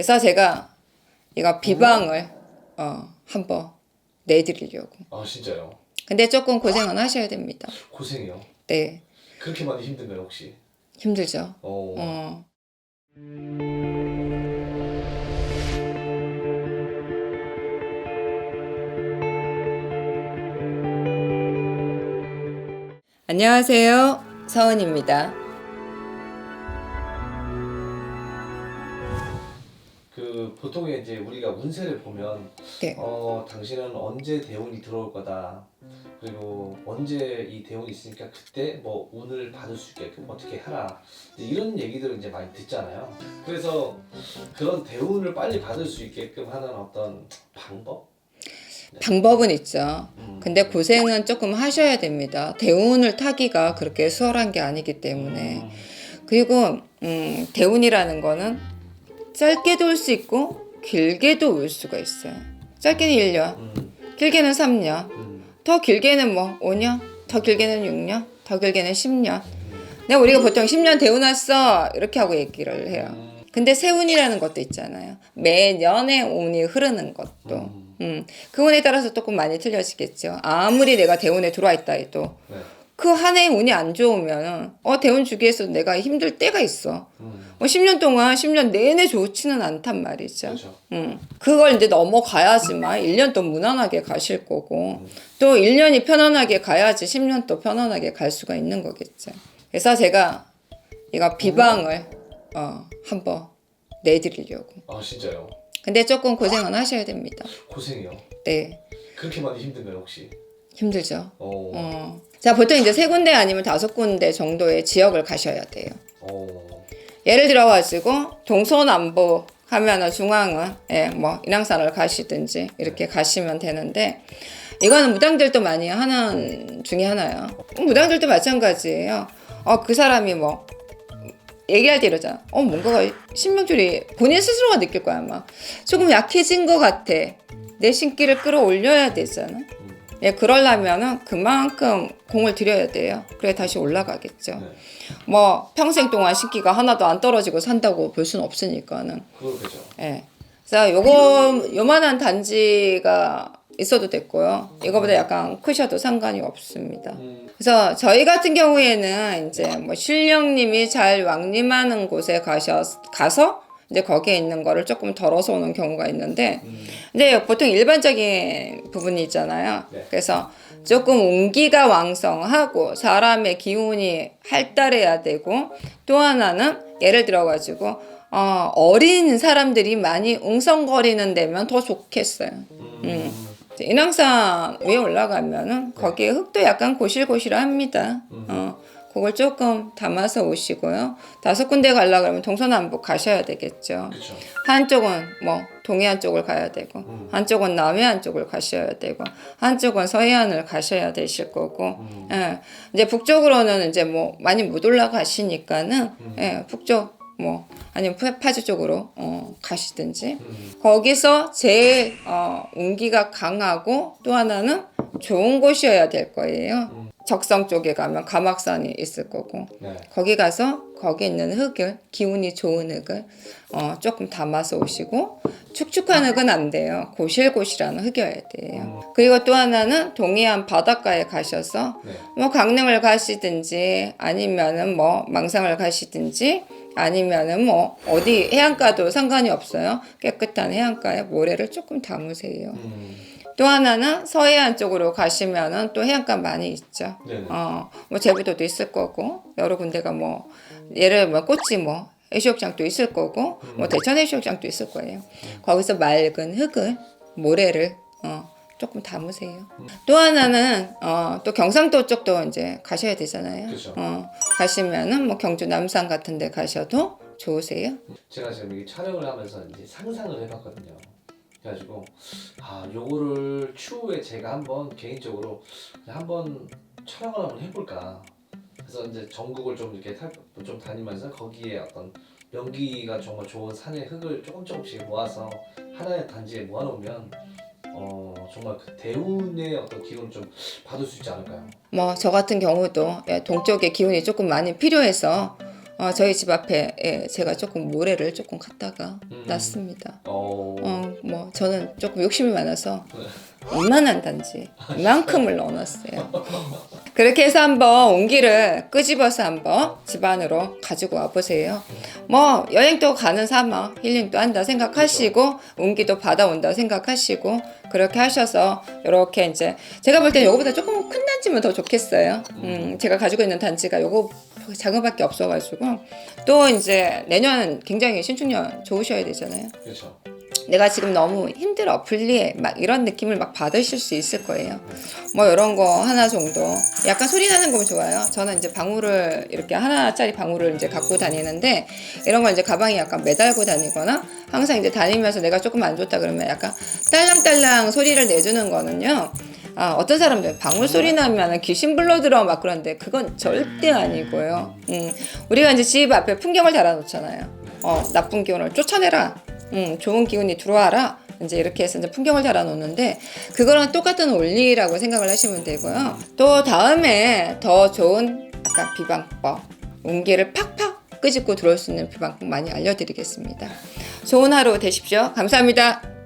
그래서 제가 이거 비방을 어, 한번 내드리려고. 아 진짜요? 근데 조금 고생은 하셔야 됩니다. 고생이요. 네, 그렇게 많이 힘든가요 혹시? 힘들죠. 어. 어. 안녕하세요. 서은입니다. 그 보통에 이제 우리가 운세를 보면 네. 어 당신은 언제 대운이 들어올 거다. 그리고 언제 이 대운이 있으니까 그때 뭐 운을 받을 수 있게끔 어떻게 이제 이런 얘기들을 이제 많이 듣잖아요. 그래서 그런 대운을 빨리 받을 수 있게끔 하는 어떤 방법? 방법은 있죠. 음. 근데 고생은 조금 하셔야 됩니다. 대운을 타기가 그렇게 수월한 게 아니기 때문에. 음. 그리고 음, 대운이라는 거는 짧게도 올 수 있고 길게도 올 수가 있어요. 짧게는 1년, 음. 길게는 3년, 음. 더 길게는 뭐 5년, 더 길게는 6년, 더 길게는 10년. 근데 우리가 보통 10년 대운 왔어 이렇게 하고 얘기를 해요. 음. 근데 세운이라는 것도 있잖아요. 매년의 운이 흐르는 것도. 음. 음, 그 운에 따라서 조금 많이 틀려지겠죠. 아무리 내가 대운에 들어와 있다 해도 네. 그 한 해 운이 안 좋으면 어 대운 주기에서 내가 힘들 때가 있어. 음. 뭐 10년 동안 10년 내내 좋지는 않단 말이죠. 그렇죠. 음. 그걸 이제 넘어가야지만 1년 또 무난하게 가실 거고 또 1년이 편안하게 가야지 10년 또 편안하게 갈 수가 있는 거겠죠. 그래서 제가 이거 비방을 어, 한번 내드리려고. 아 진짜요? 근데 조금 고생은 하셔야 됩니다. 고생이요. 네. 그렇게 많이 힘든가요 혹시? 힘들죠. 어. 어. 자, 보통 이제 세 군데 아니면 다섯 군데 정도의 지역을 가셔야 돼요. 어. 예를 들어 가지고 동서남북 하면은 중앙은 예, 뭐 인왕산을 가시든지 이렇게 가시면 되는데 이거는 무당들도 많이 하는 중에 하나요. 무당들도 마찬가지예요. 어, 그 사람이 뭐 얘기할 때 이러잖아. 어, 뭔가가 신명줄이 본인 스스로가 느낄 거야, 아마. 조금 약해진 것 같아. 내 신기를 끌어올려야 되잖아. 예, 그러려면은 그만큼 공을 들여야 돼요. 그래 다시 올라가겠죠. 네. 뭐 평생 동안 신기가 하나도 안 떨어지고 산다고 볼 수는 없으니까는. 그러겠죠. 예. 그래서 요거 요만한 단지가 있어도 됐고요. 이거보다 약간 크셔도 상관이 없습니다. 음. 그래서 저희 같은 경우에는 이제 뭐 신령님이 잘 왕림하는 곳에 가셔 가서 이제 거기에 있는 거를 조금 덜어서 오는 경우가 있는데 음. 근데 보통 일반적인 부분이 있잖아요. 네. 그래서 조금 운기가 왕성하고 사람의 기운이 활달해야 되고 또 하나는 예를 들어 가지고 어, 어린 사람들이 많이 웅성거리는 데면 더 좋겠어요. 음. 이제 인왕산 위에 올라가면은 거기에 흙도 약간 고실고실합니다. 어, 그걸 조금 담아서 오시고요. 다섯 군데 가려 그러면 동서남북 가셔야 되겠죠. 그렇죠. 한쪽은 뭐 동해안 쪽을 가야 되고 한쪽은 남해안 쪽을 가셔야 되고 한쪽은 서해안을 가셔야 되실 거고 예. 이제 북쪽으로는 이제 뭐 많이 못 올라가시니까는 예, 북쪽 뭐 아니면 파- 파주 쪽으로 어, 가시든지 음. 거기서 제일 어, 운기가 강하고 또 하나는 좋은 곳이어야 될 거예요. 적성 쪽에 가면 가막산이 있을 거고 네. 거기 가서 거기 있는 흙을 기운이 좋은 흙을 어, 조금 담아서 오시고 축축한 흙은 안 돼요. 고실고실한 흙이어야 돼요. 그리고 또 하나는 동해안 바닷가에 가셔서 네. 뭐 강릉을 가시든지 아니면은 뭐 망상을 가시든지 아니면은 뭐 어디 해안가도 상관이 없어요. 깨끗한 해안가에 모래를 조금 담으세요. 음. 또 하나는 서해안 쪽으로 가시면은 또 해안가 많이 있죠. 네네. 어, 뭐 제주도도 있을 거고 여러 군데가 뭐 예를 뭐 꽃이 뭐 해수욕장도 있을 거고 뭐 대천 해수욕장도 있을 거예요. 거기서 맑은 흙을 모래를 어, 조금 담으세요. 또 하나는 어, 또 경상도 쪽도 이제 가셔야 되잖아요. 그렇죠. 어, 가시면은 뭐 경주 남산 같은 데 가셔도 좋으세요. 제가 지금 이 촬영을 하면서 이제 상상을 해봤거든요. 그래가지고 아 요거를 추후에 제가 한번 개인적으로 한번 촬영을 한번 해볼까. 그래서 이제 전국을 좀 이렇게 탈, 좀 다니면서 거기에 어떤 연기가 정말 좋은 산의 흙을 조금 조금씩 모아서 하나의 단지에 모아놓으면 어 정말 그 대운의 어떤 기운을 좀 받을 수 있지 않을까요? 뭐 저 같은 경우도 예, 동쪽에 기운이 조금 많이 필요해서 어, 저희 집 앞에 예, 제가 조금 모래를 조금 갖다가 음. 낫습니다. 어. 어, 뭐 저는 조금 욕심이 많아서 이만한 단지 이만큼을 넣어놨어요. 그렇게 해서 한번 온기를 끄집어서 한번 집 안으로 가지고 와보세요. 뭐 여행도 가는 삼아 힐링도 한다 생각하시고 온기도 받아온다 생각하시고 그렇게 하셔서 이렇게 이제 제가 볼 때는 이거보다 조금 큰 단지면 더 좋겠어요. 음, 제가 가지고 있는 단지가 요거 작은밖에 없어가지고 또 이제 내년 굉장히 신축년 좋으셔야 되잖아요. 그렇죠. 내가 지금 너무 힘들어 불리해 막 이런 느낌을 막 받으실 수 있을 거예요 뭐 이런 거 하나 정도 약간 소리 나는 거면 좋아요 저는 이제 방울을 이렇게 하나짜리 방울을 이제 갖고 다니는데 이런 거 이제 가방에 약간 매달고 다니거나 항상 이제 다니면서 내가 조금 안 좋다 그러면 약간 딸랑딸랑 소리를 내주는 거는요 아, 어떤 사람들 방울 소리 나면 귀신 불러 들어 막 그런데 그건 절대 아니고요. 음, 우리가 이제 집 앞에 풍경을 달아놓잖아요. 어, 나쁜 기운을 쫓아내라. 음, 좋은 기운이 들어와라. 이제 이렇게 해서 이제 풍경을 달아놓는데 그거랑 똑같은 원리라고 생각을 하시면 되고요. 또 다음에 더 좋은 아까 비방법, 온기를 팍팍 끄집고 들어올 수 있는 비방법 많이 알려드리겠습니다. 좋은 하루 되십시오. 감사합니다.